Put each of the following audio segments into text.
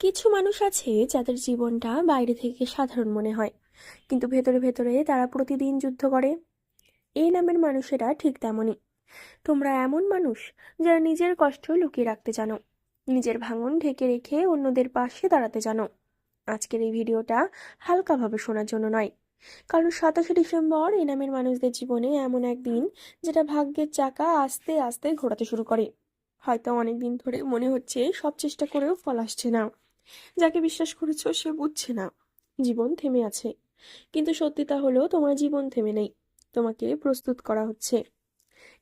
কিছু মানুষ আছে যাদের জীবনটা বাইরে থেকে সাধারণ মনে হয়। কিন্তু ভেতরে ভেতরে তারা প্রতিদিন যুদ্ধ করে। এই নামের মানুষেরা ঠিক তেমনই। তোমরা এমন মানুষ যারা নিজের কষ্ট লুকিয়ে রাখতে জানো, নিজের ভাঙন ঢেকে রেখে অন্যদের পাশে দাঁড়াতে জানো। আজকের এই ভিডিওটা হালকাভাবে শোনার জন্য নয়। কারণ সাতাশে ডিসেম্বর এই নামের মানুষদের জীবনে এমন একদিন যেটা ভাগ্যের চাকা আস্তে আস্তে ঘোরাতে শুরু করে। হয়তো অনেক দিন ধরে মনে হচ্ছে সব চেষ্টা করেও ফল আসছে না। যাকে বিশ্বাস করেছ সে বুঝছে না। জীবন থেমে আছে। কিন্তু সত্যিটা হলো তোমার জীবন থেমে নেই। তোমাকে প্রস্তুত করা হচ্ছে।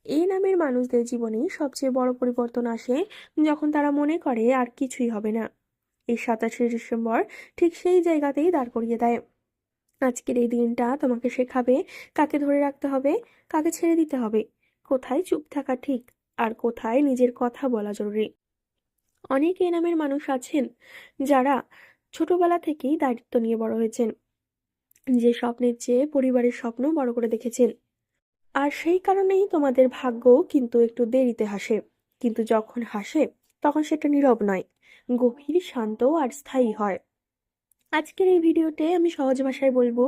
এই নামের মানুষদের জীবনে সবচেয়ে বড় পরিবর্তন আসে যখন তারা মনে করে আর কিছুই হবে না। এই সাতাশে ডিসেম্বর ঠিক সেই জায়গাতেই দাঁড় করিয়ে দেয়। আজকের এই দিনটা তোমাকে শেখাবে কাকে ধরে রাখতে হবে, কাকে ছেড়ে দিতে হবে, কোথায় চুপ থাকা ঠিক, আর কোথায় নিজের কথা বলা জরুরি। অনেক এই নামের মানুষ আছেন যারা ছোটবেলা থেকেই দায়িত্ব নিয়ে বড় হয়েছেন। যে স্বপ্নের চেয়ে পরিবারের স্বপ্ন বড় করে দেখেছেন। আর সেই কারণেই তোমাদের ভাগ্য কিন্তু একটু দেরিতে হাসে। কিন্তু যখন হাসে, তখন সেটা নীরব নয়, গভীর, শান্ত আর স্থায়ী হয়। আজকের এই ভিডিওতে আমি সহজ ভাষায় বলব,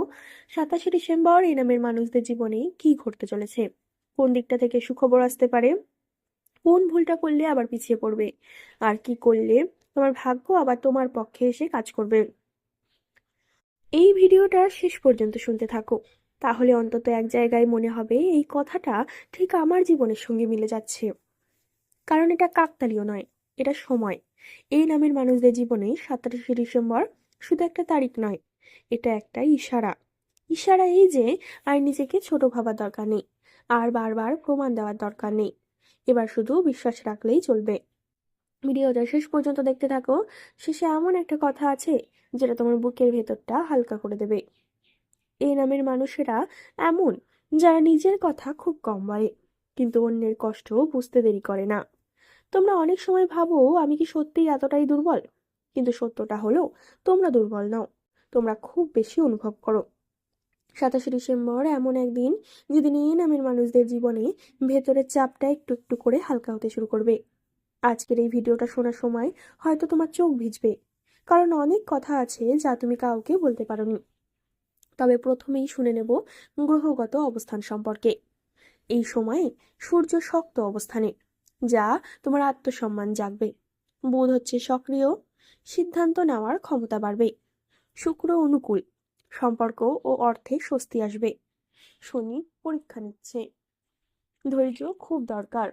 সাতাশে ডিসেম্বর এই নামের মানুষদের জীবনে কি ঘটতে চলেছে? কোন দিকটা থেকে সুখবর আসতে পারে? কোন ভুলটা করলে আবার পিছিয়ে পড়বে? আর কি করলে তোমার ভাগ্য আবার তোমার পক্ষে এসে কাজ করবে? এই ভিডিওটা শেষ পর্যন্ত শুনতে থাকো। তাহলে অন্তত এক জায়গায় মনে হবে এই কথাটা ঠিক আমার জীবনের সঙ্গে মিলে যাচ্ছে। কারণ এটা কাকতালীয় নয়, এটা সময়। এই নামের মানুষদের জীবনে সাতাশে ডিসেম্বর শুধু একটা তারিখ নয়, এটা একটা ইশারা। ইশারা এই যে আর নিজেকে ছোট ভাবার দরকার নেই, আর বারবার প্রমাণ দেওয়ার দরকার নেই। এবার শুধু বিশ্বাস রাখলেই চলবে। ভিডিওটা শেষ পর্যন্ত দেখতে থাকো। শেষে এমন একটা কথা আছে, যেটা তোমার বুকের ভেতরটা হালকা করে দেবে। এই নামের মানুষেরা এমন, যারা নিজের কথা খুব কম বলে, কিন্তু অন্যের কষ্ট বুঝতে দেরি করে না। তোমরা অনেক সময় ভাবো, আমি কি সত্যিই এতটাই দুর্বল? কিন্তু সত্যটা হলো, তোমরা দুর্বল নও। তোমরা খুব বেশি অনুভব করো। সাতাশে ডিসেম্বর এমন একদিন যেদিন এই নামের মানুষদের জীবনে ভেতরের চাপটা একটু একটু করে হালকা হতে শুরু করবে। আজকের এই ভিডিওটা শোনার সময় হয়তো তোমার চোখ ভিজবে, কারণ অনেক কথা আছে যা তুমি কাউকে বলতে পারোনি। তবে প্রথমেই শুনে নেব গ্রহগত অবস্থান সম্পর্কে। এই সময়ে সূর্য শক্ত অবস্থানে, যা তোমার আত্মসম্মান জাগবে। বোধ হচ্ছে সক্রিয়, সিদ্ধান্ত নেওয়ার ক্ষমতা বাড়বে। শুক্র অনুকূল সম্পর্ক ও অর্থে স্বস্তি আসবে। শনি পরীক্ষা নিচ্ছে। ধৈর্য খুব দরকার।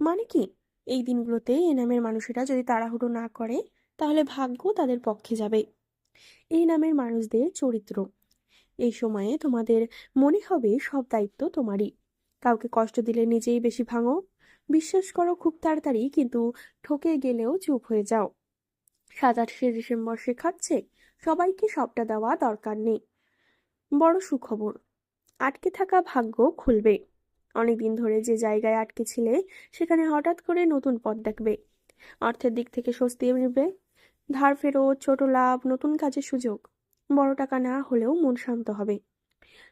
মানে কি? এই দিনগুলোতে এ নামের মানুষেরা যদি তাড়াহুড়ো না করে, তাহলে ভাগ্য তাদের পক্ষে যাবে। এই নামের মানুষদের চরিত্র। এই সময়ে তোমাদের মনে হবে সব দায়িত্ব তোমারই। কাউকে কষ্ট দিলে নিজেই বেশি ভাঙো। বিশ্বাস করো খুব তাড়াতাড়ি, কিন্তু ঠকে গেলেও চুপ হয়ে যাও। সাতাশে ডিসেম্বর শেখাচ্ছে, সবাইকে সবটা দেওয়া দরকার নেই। বড় সুখবর, আটকে থাকা ভাগ্য খুলবে। অনেকদিন ধরে যে জায়গায় আটকে ছিলে, সেখানে হঠাৎ করে নতুন পথ দেখবে। অর্থের দিক থেকে স্বস্তি মিলবে। ধার ফেরত, ছোট লাভ, নতুন কাজের সুযোগ। বড় টাকা না হলেও মন শান্ত হবে।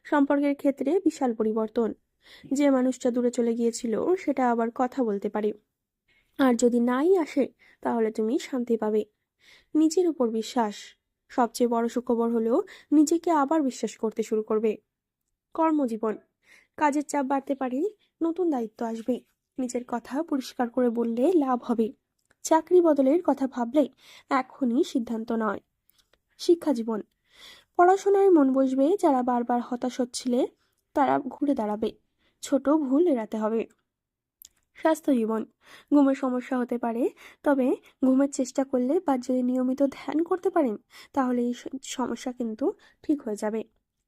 সম্পর্কের ক্ষেত্রে বিশাল পরিবর্তন। যে মানুষটা দূরে চলে গিয়েছিল, সেটা আবার কথা বলতে পারে। আর যদি নাই আসে, তাহলে তুমি শান্তি পাবে। নিজের উপর বিশ্বাস। সবচেয়ে বড় সুখবর হলো, নিজেকে আবার বিশ্বাস করতে শুরু করবে। কর্মজীবন। কাজের চাপ বাড়তে পারে, নতুন দায়িত্ব আসবে। নিজের কথা পরিষ্কার করে বললে লাভ হবে। চাকরি বদলের কথা ভাবলে এখনই সিদ্ধান্ত নয়। শিক্ষা জীবন। পড়াশোনায় মন বসবে, যারা বারবার হতাশ হচ্ছিলে, তারা ঘুরে দাঁড়াবে। ছোট ভুল এড়াতে হবে। স্বাস্থ্য জীবন। ঘুমের সমস্যা হতে পারে, তবে ঘুমের চেষ্টা করলে বা যদি নিয়মিত ধ্যান করতে পারেন, তাহলে এই সমস্যা কিন্তু ঠিক হয়ে যাবে।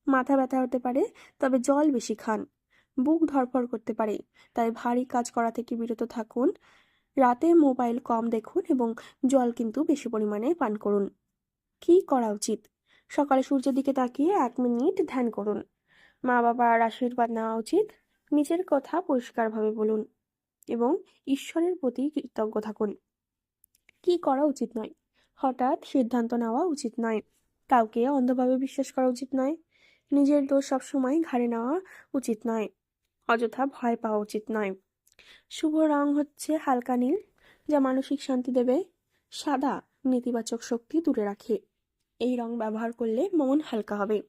মাথা ব্যথা হতে পারে, তবে জল বেশি খান। বুক ধরফর করতে পারে, তাই ভারী কাজ করা থেকে বিরত থাকুন। রাতে মোবাইল কম দেখুন এবং জল কিন্তু বেশি পরিমাণে পান করুন। কি করা উচিত? সকালে সূর্যের দিকে তাকিয়ে এক মিনিট ধ্যান করুন। মা বাবার আশীর্বাদ নেওয়া উচিত। নিজের কথা পরিষ্কারভাবে বলুন। এবং ঈশ্বরের প্রতি কৃতজ্ঞ থাকুন। কি করা উচিত নয়? হঠাৎ সিদ্ধান্ত নেওয়া উচিত নয়। কাউকে অন্ধভাবে বিশ্বাস করা উচিত নয়। নিজের দোষ সবসময় ঘাড়ে নেওয়া উচিত নয়। অযথা ভয় পাওয়া উচিত নয়। শুভ রং হচ্ছে হালকা নীল, যা মানসিক শান্তি দেবে। সাদা, নেতিবাচক শক্তি দূরে রাখে। এই রং ব্যবহার করলে মন হালকা হবে।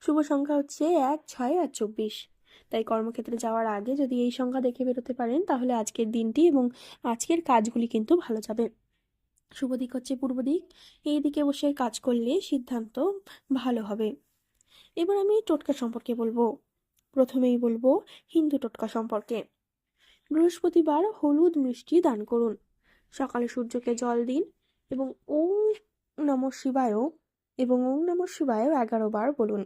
শুভ সংখ্যা হচ্ছে এক, ছয় আর চব্বিশ। তাই কর্মক্ষেত্রে যাওয়ার আগে যদি এই সংখ্যা দেখে বেরোতে পারেন, তাহলে আজকের দিনটি এবং আজকের কাজগুলি কিন্তু ভালো যাবে। শুভ দিক হচ্ছে পূর্ব দিক। এই দিকে বসে কাজ করলে সিদ্ধান্ত ভালো হবে। এবার আমি টোটকা সম্পর্কে বলব। প্রথমেই বলব হিন্দু টোটকা সম্পর্কে। বৃহস্পতিবার হলুদ মিষ্টি দান করুন। সকালে সূর্যকে জল দিন এবং ওম নম শিবায় এবং ওম নম শিবায় এগারো বার বলুন।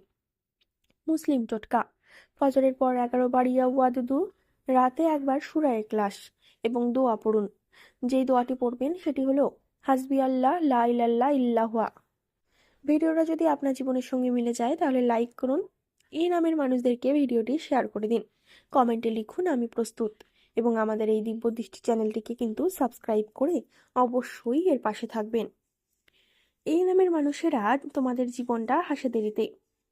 মুসলিম টোটকা। ফজরের পর এগারো বার ইয়াউয়াদুদু রাতে একবার সুরায় ক্লাস এবং দোয়া পড়ুন। যেই দোয়াটি পড়বেন সেটি হলো, হাসবি আল্লাহ, লা ইলাল্লাহ ইল্লাহুয়া ভিডিওটা যদি আপনার জীবনের সঙ্গে মিলে যায় তাহলে লাইক করুন। এই নামের মানুষদেরকে ভিডিওটি শেয়ার করে দিন। কমেন্টে লিখুন, আমি প্রস্তুত। এবং আমাদের এই দিব্য দৃষ্টি চ্যানেলটিকে কিন্তু সাবস্ক্রাইব করে অবশ্যই এর পাশে থাকবেন। এই নামের মানুষেরা তোমাদের জীবনটা হাসে দেরিতে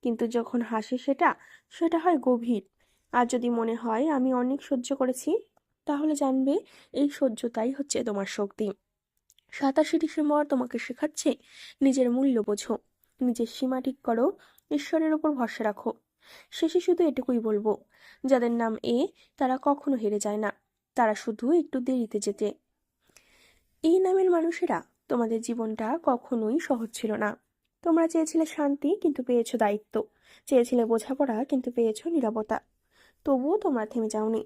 কিন্তু যখন হাসে সেটা সেটা হয় গভীর। আর যদি মনে হয় আমি অনেক সহ্য করেছি, তাহলে জানবে এই সহ্যতাই হচ্ছে তোমার শক্তি। সাতাশে ডিসেম্বর তোমাকে শেখাচ্ছে নিজের মূল্য বোঝো, নিজের সীমা ঠিক করো, ঈশ্বরের ওপর ভরসা রাখো। শেষে শুধু এটুকুই বলব, যাদের নাম এ, তারা কখনো হেরে যায় না, তারা শুধু একটু দেরিতে যেতে। এই নামের মানুষেরা তোমাদের জীবনটা কখনোই সহজ ছিল না। তোমরা চেয়েছিলে শান্তি কিন্তু পেয়েছ দায়িত্ব। চেয়েছিলে বোঝাপড়া কিন্তু পেয়েছ নিরাপত্তা তবুও তোমরা থেমে যাওনি।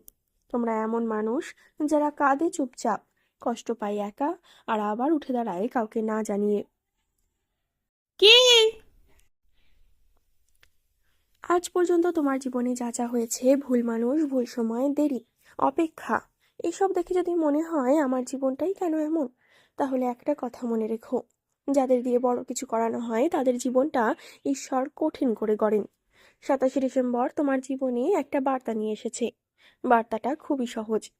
তোমরা এমন মানুষ যারা কাঁদে চুপচাপ কষ্ট পায় একা আর আবার উঠে দাঁড়ায় কাউকে না জানিয়ে। কি? আজ পর্যন্ত তোমার জীবনে যা যা হয়েছে ভুল মানুষ ভুল সময় দেরি অপেক্ষা এসব দেখে যদি মনে হয় আমার জীবনটাই কেন এমন তাহলে একটা কথা মনে রেখো। যাদের দিয়ে বড় কিছু করানো হয়, তাদের জীবনটা ঈশ্বর কঠিন করে গড়েন। সাতাশে ডিসেম্বর তোমার জীবনে একটা বার্তা নিয়ে এসেছে। বার্তাটা খুবই সহজ।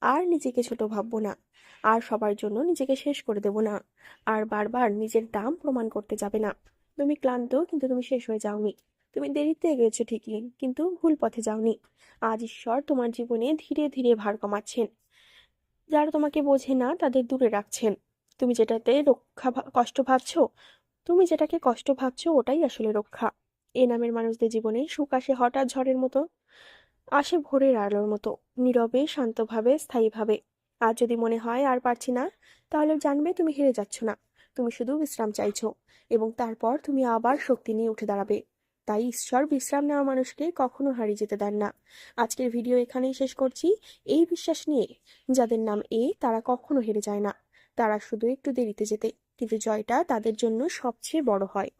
আর নিজেকে ছোট ভাববো না। আর সবার জন্য নিজেকে শেষ করে দেব না। আর বারবার নিজের দাম প্রমাণ করতে যাবে না। তুমি ক্লান্ত, কিন্তু তুমি শেষ হয়ে যাওনি। তুমি দেরিতে এগিয়েছো ঠিকই, কিন্তু ভুল পথে যাওনি। আজ ঈশ্বর তোমার জীবনে ধীরে ধীরে ভার কমাচ্ছেন। যারা তোমাকে বোঝে না, তাদের দূরে রাখছেন। তুমি যেটাতে রক্ষা কষ্ট ভাবছ, তুমি যেটাকে কষ্ট ভাবছ ওটাই আসলে রক্ষা। এ নামের মানুষদের জীবনে সুখ আসে হঠাৎ ঝড়ের মতো, আসে ভোরের আলোর মতো, নীরবে, শান্তভাবে, স্থায়ীভাবে। আর যদি মনে হয় আর পারছি না, তাহলে জানবে তুমি হেরে যাচ্ছ না, তুমি শুধু বিশ্রাম চাইছো এবং তারপর তুমি আবার শক্তি নিয়ে উঠে দাঁড়াবে। তাই ঈশ্বর বিশ্রাম নেওয়া মানুষকে কখনো হারিয়ে যেতে দেন না। আজকের ভিডিও এখানেই শেষ করছি। এই বিশ্বাস নিয়ে, যাদের নাম এ, তারা কখনো হেরে যায় না। তারা শুধু একটু দেরিতে যেতে কিন্তু জয়টা তাদের জন্য সবচেয়ে বড় হয়।